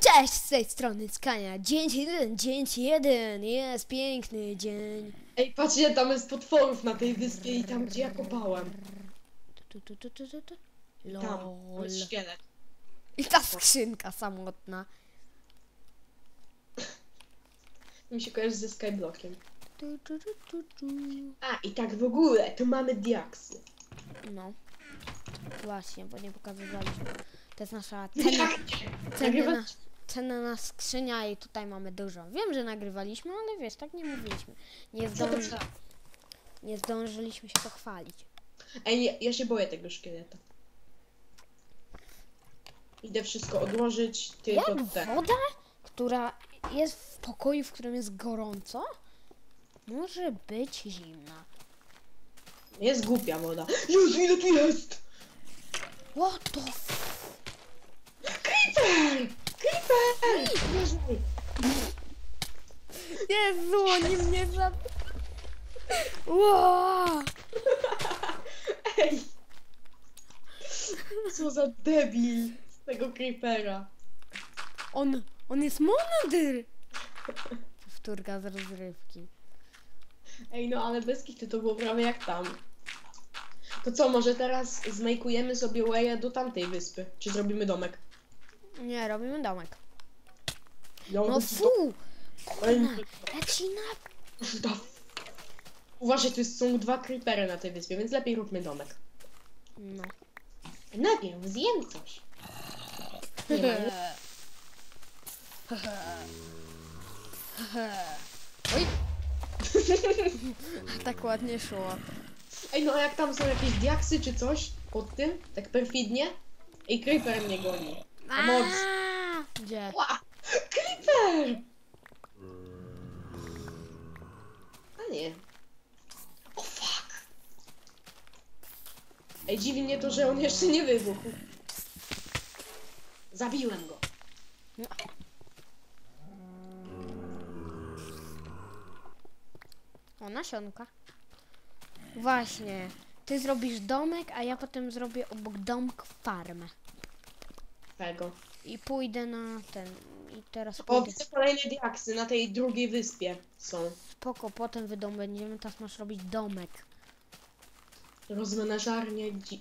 Cześć, z tej strony Skania. Dzień jeden, dzień jeden. Jest piękny dzień. Ej, patrzcie, tam jest potworów na tej wyspie i tam, gdzie ja kopałem. Tu, tu, tu, tu, tu, tu. Tam, Lol. jest szkielet. I ta skrzynka samotna. Mi się kojarzy ze Skyblockiem. Tu, tu, tu, tu, tu. A, i tak w ogóle, to mamy diaksy. No. Właśnie, bo nie pokazywaliśmy. To jest nasza cena, Jak? Cena, na, skrzynia i tutaj mamy dużo. Wiem, że nagrywaliśmy, ale wiesz, tak nie mówiliśmy. Nie, zdąży, nie zdążyliśmy się pochwalić. Ej, ja, ja się boję tego szkieleta. Idę wszystko odłożyć, tylko Jak te. woda, która jest w pokoju, w którym jest gorąco, może być zimna. Jest głupia woda. Jezu, ile tu jest! What the f... Creeper! Creeper! Jezu! Jezu, oni mnie za... Wow! Ej! Co za debil z tego creepera. On, on jest mądry! Powtórka z rozrywki. Ej, no ale bez kitu to było prawie jak tam. To co, może teraz zmajkujemy sobie way'a do tamtej wyspy? Czy zrobimy domek? Nie, robimy domek. Ja No fu! Ej, Na, ja ci na... da- Uważaj, tu są dwa creepery na tej wyspie, więc lepiej róbmy domek. No. Najpierw zjem coś. Nie? Oj! tak ładnie szło. Ej, no a jak tam są jakieś diaksy czy coś pod tym, tak perfidnie? Ej, creeper mnie goni. Pomoc. Gdzie? Ła! Creeper! A nie. O fuck! Ej, dziwi mnie to, że on jeszcze nie wybuchł. Zabiłem go. O, nasionka. Właśnie. Ty zrobisz domek, a ja potem zrobię obok domku farmę. Tego. I pójdę na ten. I teraz O, pójdę. widzę kolejne diaksy na tej drugiej wyspie są. Spoko, potem wydobędziemy, teraz masz robić domek. Rozmenażarnie dzi...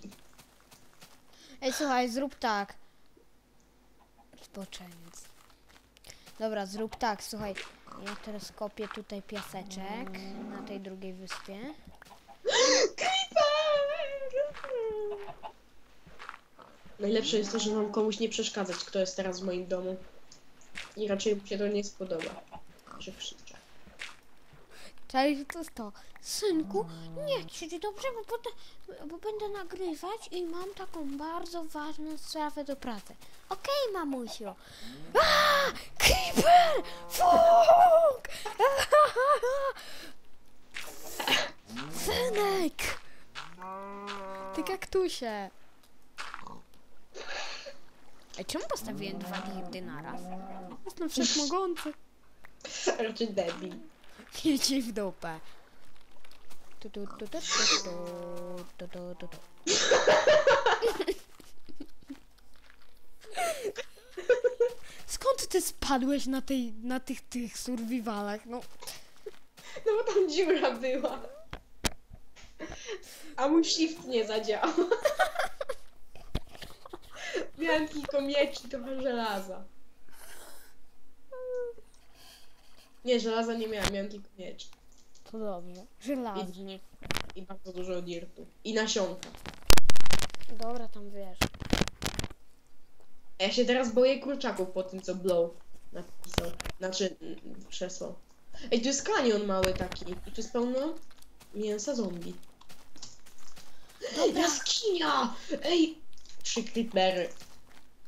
Ej, słuchaj, zrób tak. Spoczeniec. Dobra, zrób tak, słuchaj. Ja teraz kopię tutaj piaseczek na tej drugiej wyspie. Najlepsze jest to, że mam komuś nie przeszkadzać, kto jest teraz w moim domu. I raczej mu się to nie spodoba. Że krzyczę. Cześć, to jest to. Synku, nie krzycz dobrze, bo, potem, bo będę nagrywać i mam taką bardzo ważną sprawę do pracy. Okej, mamusiu. A, Creeper! Fuk! Synek! Ty kaktusie. Ej, czemu postawiłem dwa dirdy naraz? Jestem wszechmogący. Raczej debil. Idź w dupę. Tu, tu, tu, tu, tu, tu, tu, tu, tu, tu. Skąd ty spadłeś na tej, na tych, tych survivalach? No, No bo tam dziura była. A mój shift nie zadziałał. Miałem tylko miecz i trochę żelaza. Nie, żelaza nie miałem, miałem tylko miecz. to dobrze. Żelazny. I bardzo dużo dirtu. I nasionka. Dobra, tam wiesz. Ja się teraz boję kurczaków po tym, co Blow napisał. Znaczy, przesłał. Ej, tu jest kanion mały taki. I tu jest pełno mięsa zombie. Dobra. Jaskinia! Ej! Trzy creepery.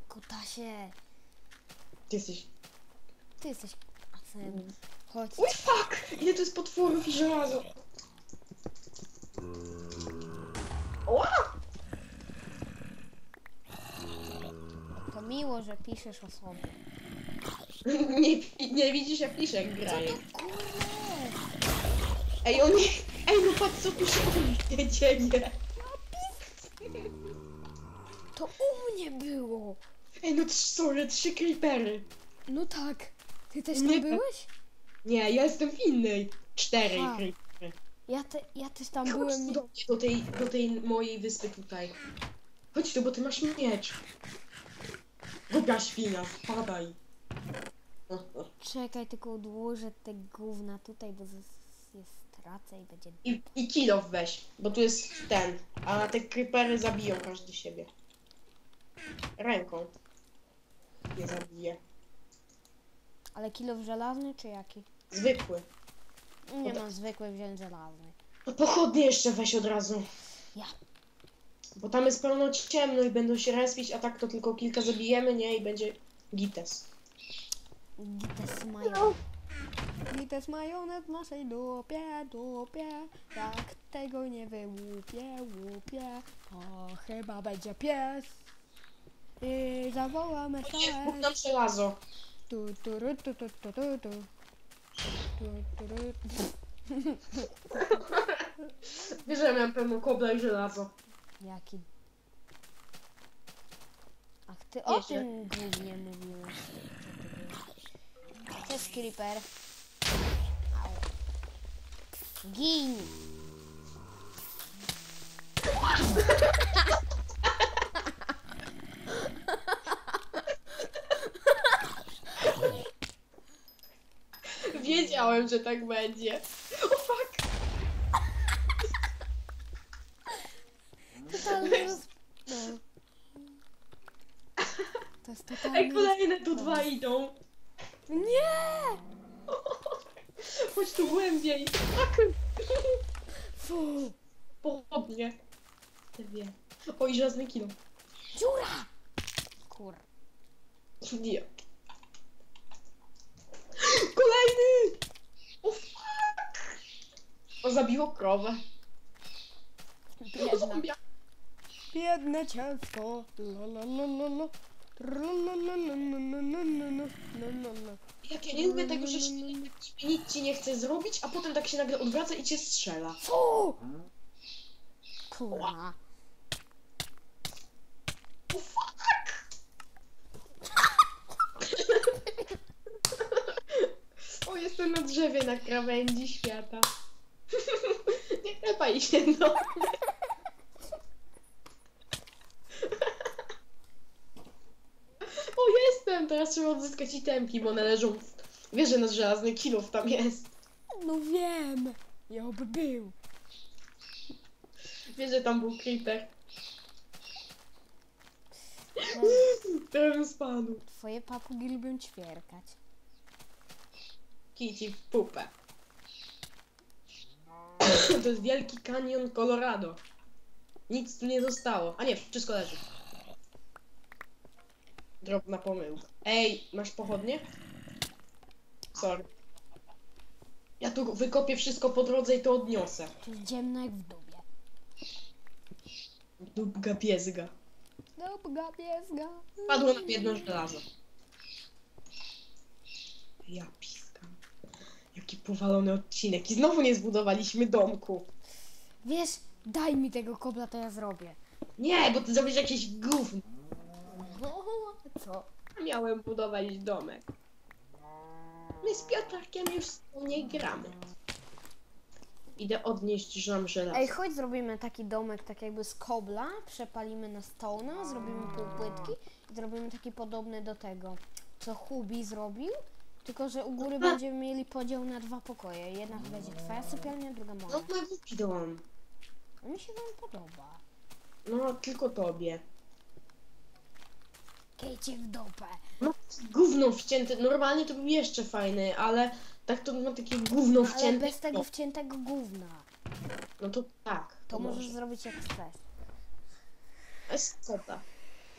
Kutasie, Ty jesteś... ty jesteś asem. Chodź. Uj, fuck! Ile tu jest potworów i żelazo? Ła! To miło, że piszesz o sobie. Nie, nie widzisz jak pisze, jak graje. Kurde. Ej, on... Ej, no patrz co o mnie dzieje. To u mnie było. Ej, no sorry, trzy creepery. No tak. Ty też Nie. tam byłeś? Nie, ja jestem w innej. Cztery Aha. creepery. Ja, te, ja też tam Chodź byłem. tu do mnie, do tej, do tej mojej wyspy tutaj. Chodź tu, bo ty masz miecz. Głupia świnia, spadaj. Czekaj, tylko odłożę te gówna tutaj, bo z- je stracę i będzie... I, I kilof weź, bo tu jest ten. A te creepery zabiją każdy siebie. Ręką. Nie zabije. Ale kilo żelazny czy jaki? Zwykły. Nie Dobra. mam zwykły wziąć żelazny. No pochodnie jeszcze weź od razu. Ja. Bo tam jest pełno ciemno i będą się respić, a tak to tylko kilka zabijemy, nie? I będzie gites. Gites mają. Gites majonet w naszej dupie, dupie. Jak tego nie wyłupię, łupię, to chyba będzie pies. I zawołamy Nie, szałę. mów nam żelazo. Tu, tu, ru, tu, tu, tu, tu, tu. Tu, tu, ru. Wiesz, że ja miałem pełno kobla i żelazo. Jaki? Ach, ty o tym głównie mówiłeś. Co to jest creeper. Au. Gin! Wiedziałem, że tak będzie. O fuck! Totalny roz... No. To jest Ej, totalny... kolejne tu dwa idą. Nie! Chodź tu głębiej. Fuck! Fu! Pochodnie. Te dwie. Oj, żelazny kilo. Dziura! Kur... Nie kolejny! O fuck! O, zabiło krowę. Biedna. Zombia. Biedne cielsko. La, la, la, la, la. Jak ja nie lubię tego, że się nic ci nie chce zrobić, a potem tak się nagle odwraca i cię strzela. Co? Kurwa. O, jestem na drzewie na krawędzi świata. Nie klepaj się, no. O, jestem! Teraz trzeba odzyskać itemki, bo one leżą w... Wiesz, że nasz żelazny kilów tam jest. No wiem. Ja by był. Wiesz, że tam był creeper. Ten spadł. Twoje papugi lubią ćwierkać. Kici w pupę. To jest wielki kanion Colorado. Nic tu nie zostało. A nie, wszystko leży. Drobna pomyłka. Ej, masz pochodnie? Sorry. Ja tu wykopię wszystko po drodze i to odniosę. To jest ciemno jak w dubie. Dubga piezga. Dubga, piesga. Padło nam jedno żelazo. Ja. Jaki powalony odcinek. I znowu nie zbudowaliśmy domku. Wiesz, daj mi tego kobla, to ja zrobię. Nie, bo ty zrobisz jakieś gówno. No, co? Miałem budować domek. My z Piotrkiem już nie gramy. Idę odnieść nam żelazo. Ej, chodź zrobimy taki domek, tak jakby z kobla, przepalimy na stona, zrobimy półpłytki i zrobimy taki podobny do tego, co Hubi zrobił, tylko że u góry będziemy mieli podział na dwa pokoje. Jedna będzie twoja sypialnia, druga moja. No na głupi dom. No mi się wam podoba. No tylko tobie. Kejcie w dupę. No gówno wcięte. Normalnie to był jeszcze fajny, ale tak to ma takie gówno Ale wcięte. bez tego wciętego gówna. No to tak. To możesz może. zrobić jak chcesz. Jest co.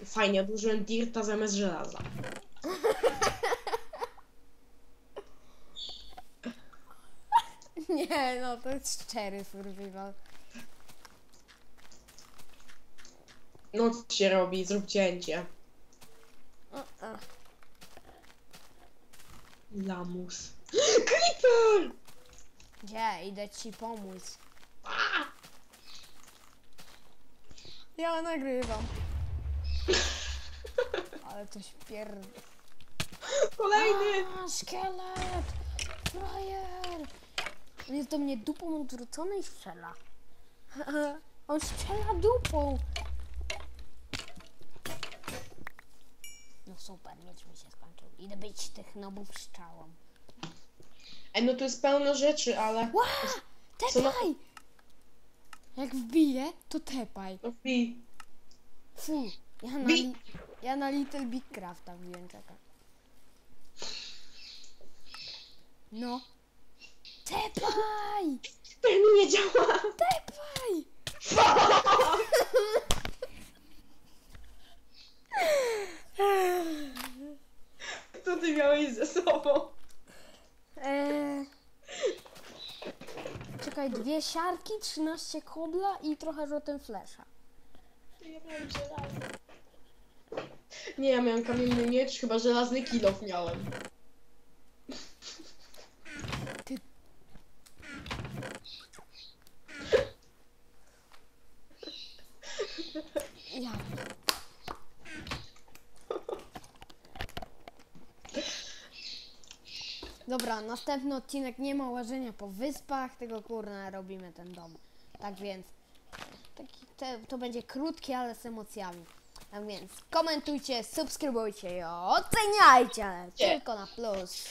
Fajnie, odłożyłem dirta zamiast żelaza. Nie, no to jest szczery survival. No co się robi? Zrób cięcie. O, o. Lamus. Creeper! Gdzie? Idę ci pomóc. A! Ja nagrywam. Ale coś pierd... kolejny! A, szkielet! Frajer! On jest do mnie dupą odwrócony i strzela. On strzela dupą! No super, miecz mi się skończył. Idę być tych nobów strzałą. Ej, no tu jest pełno rzeczy, ale... Ła! Co na- Tepaj! Jak wbije, to tepaj. No wbij. Fu, ja na, Bi- li, ja na Little Big Crafta wbiłem, czekaj. No. Tepaj! To mi nie działa! Tepaj! Co ty miałeś ze sobą? Eee, czekaj, dwie siarki, 13 kobla i trochę rotem flesza. Ja miałem żelazny. Nie, ja miałem kamienny miecz, chyba żelazny kilof miałem. Ty- Ja. Dobra, następny odcinek nie ma łażenia po wyspach, tylko kurna robimy ten dom. Tak więc taki, te, to będzie krótkie, ale z emocjami. Tak więc komentujcie, subskrybujcie i oceniajcie, ale tylko na plus.